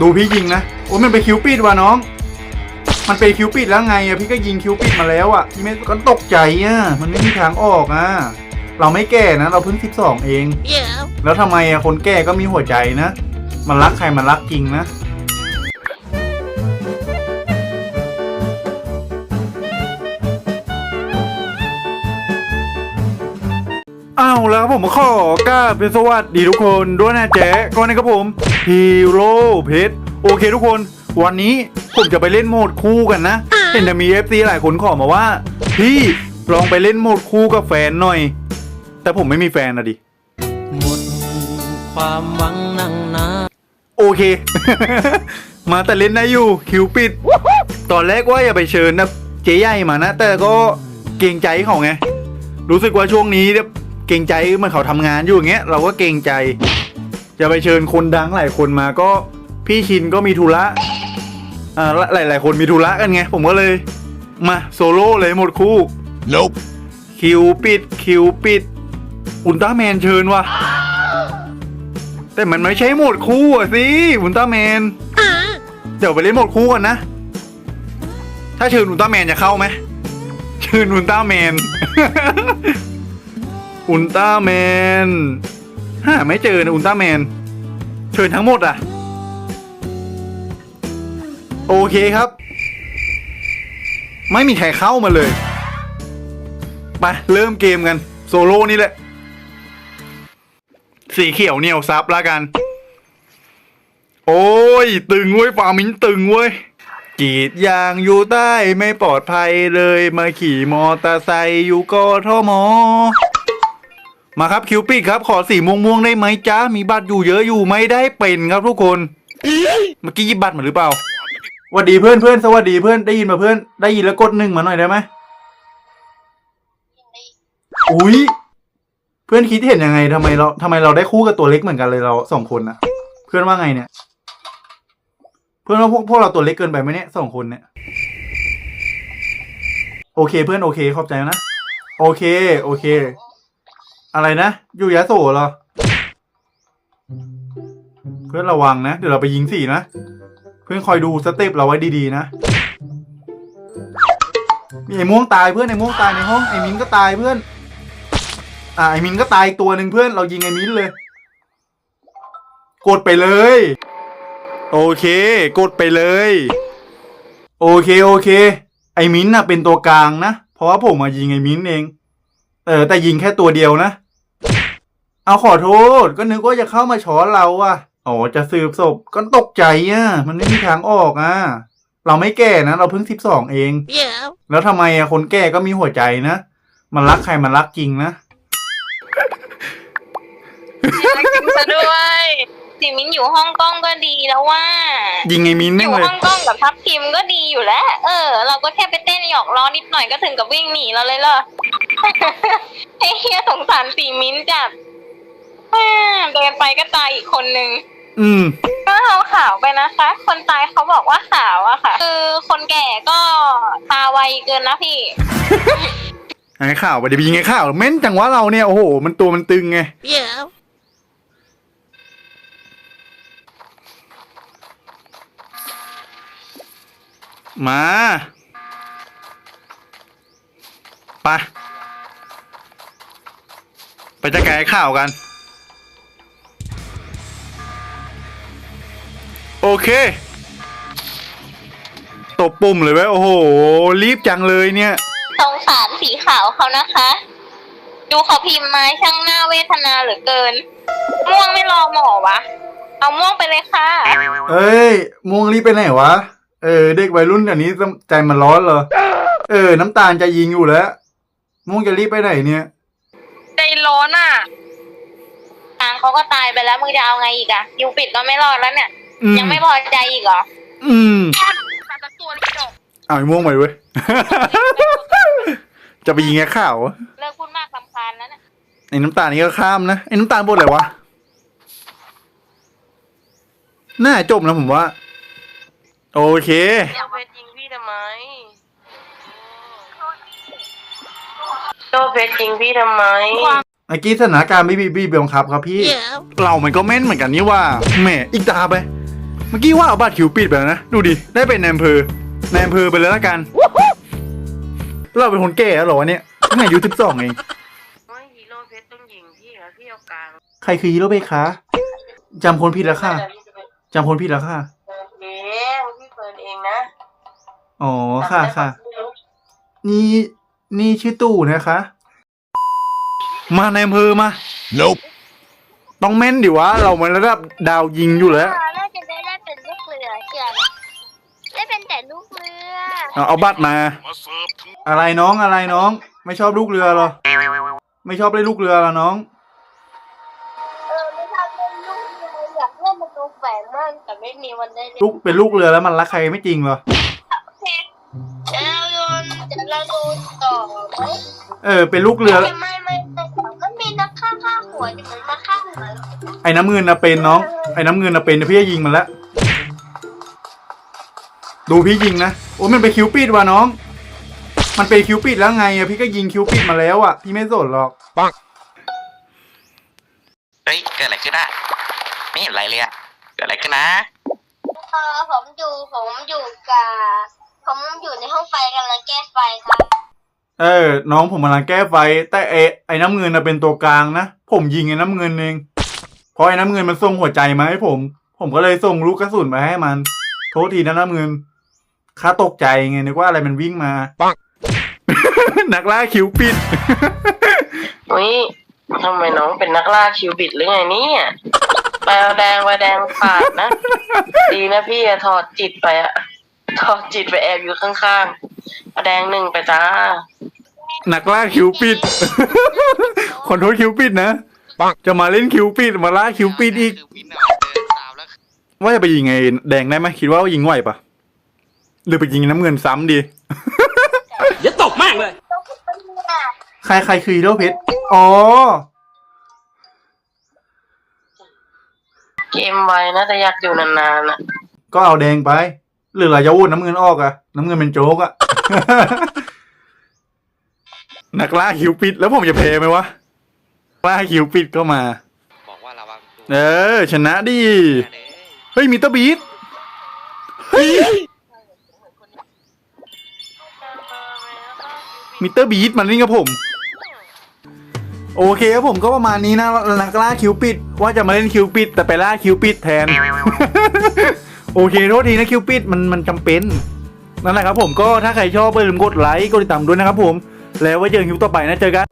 ดูพี่ยิงนะ โอ้ยมันไปคิวปิดว่ะน้อง มันไปคิวปิดแล้วไงอะพี่ก็ยิงคิวปิดมาแล้วอะพี่ไม่ก็ตกใจอะมันไม่มีทางออกอะเราไม่แก่นะ เราเพิ่งสิบสองเอง แล้วทำไมอะคนแก่ก็มีหัวใจนะ มันรักใครมันรักจริงนะอ้าวแล้วครับผมขอกราเป็นสวัสดีทุกคนด้วยนะแจ๊ก่อนนะครับผม ฮีโร่เพชรโอเคทุกคนวันนี้ผมจะไปเล่นโหมดคู่กันนะ เห็นจะมี FC หลายคนขอมาว่า พี่ลองไปเล่นโหมดคู่กับแฟนหน่อย แต่ผมไม่มีแฟนนะดิหมดความหวังนั่งนาโอเค มาแต่เล่นได้อยู่คิวปิด ตอนแรกว่าอย่าไปเชิญนะเจ๊ใหญ่มานะ แต่ก็เกรงใจเขาไง รู้สึกว่าช่วงนี้เนี่ยเกรงใจเหมื่อนเขาทำงานอยู่อย่างเงี้ยเราก็เกรงใจ จะไปเชิญคนดังหลายคนมาก็พี่ชินก็มีธุระอ่าหลายหลายๆคนมีธุระกันไง ผมก็เลย มาโซโล่เลยหมดคู่ Nope. คิวปิดคิวปิด อุลตร้าแมนเชิญว่ะ แต่มันไม่ใช่โหมดคู่อะสิอุลตร้าแมน เดี๋ยวไปเล่นโหมดคู่กันนะ ถ้าเชิญอุลตร้าแมนจะเข้าไหมเชิญอุลตร้าแมน อุลตร้าแมน หาไม่เจอนะอุลตร้าแมน เชิญทั้งหมดอะ โอเคครับ ไม่มีใครเข้ามาเลยไปเริ่มเกมกัน โซโล่นี่แหละ สีเขียวเหนียวซับแล้วกัน โอ้ย ตึงเว้ยฟามินตึงเว้ยกีดยางอยู่ใต้ไม่ปลอดภัยเลย มาขี่มอเตอร์ไซค์อยู่กทม มาครับคิวปิดครับขอสีม่วงม่วงๆได้ไหมจ้ามีบัตรอยู่เยอะอยู่ไม่ได้เป็นครับทุกคนเมื่อกี้หยิบบัตรมาหรือเปล่าสวัสดีเพื่อนเพื่อนสวัสดีเพื่อนได้ยินมาเพื่อนได้ยินแล้วกดหนึ่งมาหน่อยได้ไหมอุ้ยเพื่อนคิดเห็นยังไงทำไมเราทำไมเราได้คู่กับตัวเล็กเหมือนกันเลยเราสองคนนะเพื่อนว่าไงเนี่ย เพื่อนว่าพวกพวกเราตัวเล็กเกินไปไหมเนี่ยสองคนเนี่ย โอเคเพื่อนโอเคขอบใจนะ โอเค โอเค อะไรนะ อยู่ยะโสเหรอ เพื่อนระวังนะ เดี๋ยวเราไปยิงสี่นะ เพื่อนคอยดูสเต็ปเราไว้ดีๆนะ มีไอ้ม่วงตายเพื่อนไอ้ม่วงตายในห้องไอ้มิ้นก็ตายเพื่อน อ่าไอ้มิ้นก็ตายอีกตัวหนึ่งเพื่อนเรายิงไอ้มิ้นเลย กดไปเลย โอเค กดไปเลย โอเคโอเค ไอ้มิ้นท์น่ะเป็นตัวกลางนะ เพราะว่าผมมายิงไอ้มิ้นเอง เออแต่ยิงแค่ตัวเดียวนะ เอาขอโทษ ก็นึกว่าจะเข้ามาช้อนเราอะอ๋อจะสืบศพก็ตกใจอะมันไม่มีทางออกอะเราไม่แก่นะ เราเพิ่งสิบสองเอง Yeah. แล้วทำไมอะคนแก่ก็มีหัวใจนะ มันรักใครมันรักจริงนะซะด้วยสิมินอยู่ห้องกล้องก็ดีแล้วว่า ยิงไอ้มิ้นท์อแม่งยู่เลย ห้องกล้องกับทัพทีมก็ดีอยู่แล้ว เออ เราก็แค่ไปเต้นหยอกล้อนิดหน่อยก็ถึงกับวิ่งหนีเราเลยเหรอ ไอ้เฮียสงสารสีมิ้นจัดแม่ เดินไปก็ตายอีกคนนึงอืมก็เอาขาวไปนะคะ คนตายเขาบอกว่าขาวอะค่ะ คือคนแก่ก็ตาไวเกินนะพี่ไอ้ข่าวไปเดี๋ยวไปยิงไอ้ข่าวเม้นจังวะเราเนี่ยโอ้โห มันตัวมันตึงไง Yeah. มาไปไปจะแก้ข่าวกัน โอเค ตบปุ่มเลยเว้ยโอ้โห รีบจังเลยเนี่ย สงสารสีขาวเขานะคะ ดูเขาพิมพ์มาช่างหน้าเวทนาเหลือเกิน ม่วงไม่รอหมอวะ เอาม่วงไปเลยค่ะ เอ้ยม่วงรีบไปไหนวะ เออ เด็กวัยรุ่นเดี๋ยวนี้ใจมันร้อนเหรอ เออ น้ำตาลจะยิงอยู่แล้ว ม่วงจะรีบไปไหนเนี่ย ใจร้อนอะ ทางเขาก็ตายไปแล้วมึงจะเอาไงอีกอะยูปิดก็ไม่รอดแล้วเนี่ย อืมยังไม่พอใจอีกเหรอ อืมสักตัวนี่จบเอาไอ้ม่วงไปเว้ย จะไปยิงไอ้ข่าวเลิกพูดมากลำคาญแล้วเนี่ยไอ้น้ำตาลนี่ก็ข้ามนะไอ้น้ำตาลบนอะไรวะน่าจบนะผมว่า โอเคจะเพชรยิงพี่ทำไมโจเพชรยิงพี่ทำไมเมื่อกี้สถานการณ์ไม่บีบีบังคับครับพี่ Yeah. เรามันก็แม่นเหมือนกันนี่ว่าแหมอีกตาไป เมื่อกี้ว่าเอาบัตรคิวปิดไปแล้วนะ ดูดิ ได้เป็นนายอำเภอนายอำเภอไปเลยละกัน เราเป็นคนแก่แล้วเหรอวะเนี่ยเพิ่งอายุสิบสองเอง โอ้ยฮีโร่เพชรต้องยิงพี่แล้วพี่เอากลางใครคือฮีโร่เบคคะจำคนผิดแล้วค่ะจำคนผิดแล้วค่ะเปิดเองพี่เปิดเองนะอ๋อค่ะค่ะ นี่นี่ชื่อตู่นะคะ มาในอำเภอมา Nope. ต้องแม่นดิวะ เรามันระดับดาวยิงอยู่แล้ว เอาเอาบัตรมา อะไรน้องอะไรน้อง ไม่ชอบลูกเรือเหรอ ไม่ชอบเล่นลูกเรือเหรอน้อง เออไม่ชอบเล่นลูกเรืออยากเล่นเป็นตัวแฝงมากแต่ไม่มีวันได้เล่นลูกเป็นลูกเรือแล้วมันรักใครไม่จริงเหรอจะเราโดนจะเราโดนต่อไหมเออ เป็นลูกเรือ ไม่ไม่ไม่แต่ก็มีนักฆ่าฆ่าหัวเดี๋ยวมันมาฆ่าหัวไอ้น้ำเงินนะเป็นน้อง ไอ้น้ำเงินนะเป็นเดี๋ยวพี่จะยิงมันแล้วดูพี่ยิงนะ โอ้มันไปนคิวปิดว่ะน้อง มันเป็นคิวปิดแล้วไงอะพี่ก็ยิงคิวปิดมาแล้วอะพี่ไม่สนหรอกเฮ้ยเกิดอะไรขึ้นอะไม่เห็นอะไรเลยอะเกิดอะไรขึ้นนะ เออผมอยู่ผมอยู่กับผมอยู่ในห้องไฟกำลังแก้ไฟครับเออ น้องผมกำลังแก้ไฟ แต่ไอ้ไอ้น้ำเงินนะเป็นตัวกลางนะ ผมยิงไอ้น้ำเงินเองเพราะไอ้น้ำเงินมันส่งหัวใจมาให้ผม ผมก็เลยส่งลูกกระสุนมาให้มัน โทษทีนะน้ำเงิน ข้าตกใจไงนึกว่าอะไรมันวิ่งมา ปังนักล่าคิวปิด อุ้ยทำไมน้องเป็นนักล่าคิวบิดหรือไงเนี่ยแปลแดงแปลแดงขาดนะ ดีนะพี่อะถอดจิตไปอะถอดจิตไปแอบอยู่ข้างๆเอาแดงหนึ่งไปจ้า นักล่าคิวปิด ขอโทษคิวปิดนะ ปังจะมาเล่นคิวปิดมาล่าคิวปิดอีก คือวินเอาเดินตามแล้ว ว่าจะไปยิงไงแดงได้ไหมคิดว่ายิงไหวปะ หรือไปยิงน้ำเงินซ้ำดี อย่าตกมากเลย ต้องเป็นเรือใครใครคือฮีโร่เพชร อ๋อ เกมไวนะแต่อยากอยู่นานๆอะก็เอาแดงไป หรือเราจะวูดน้ำเงินออกอะน้ำเงินเป็นโจ๊กอะ นักล่าคิวปิด แล้วผมจะแพ้ไหมวะล่าคิวปิดก็มา บอกว่าระวังตัวเออ ชนะดิเลยเฮ้ยมิสเตอร์บีทเฮ้ย มิเตอร์บีทมันนี่ครับผม โอเคครับผมก็ประมาณนี้นะนักล่าคิวปิด ว่าจะมาเล่นคิวปิด แต่ไปล่าคิวปิดแทน โอเคโทษทีนะคิวปิดมันมันจำเป็นนั่นแหละครับผมก็ถ้าใครชอบอย่าลืมกดไลค์กดติดตามด้วยนะครับผม แล้วไว้เจอกันคลิปต่อไปนะเจอกัน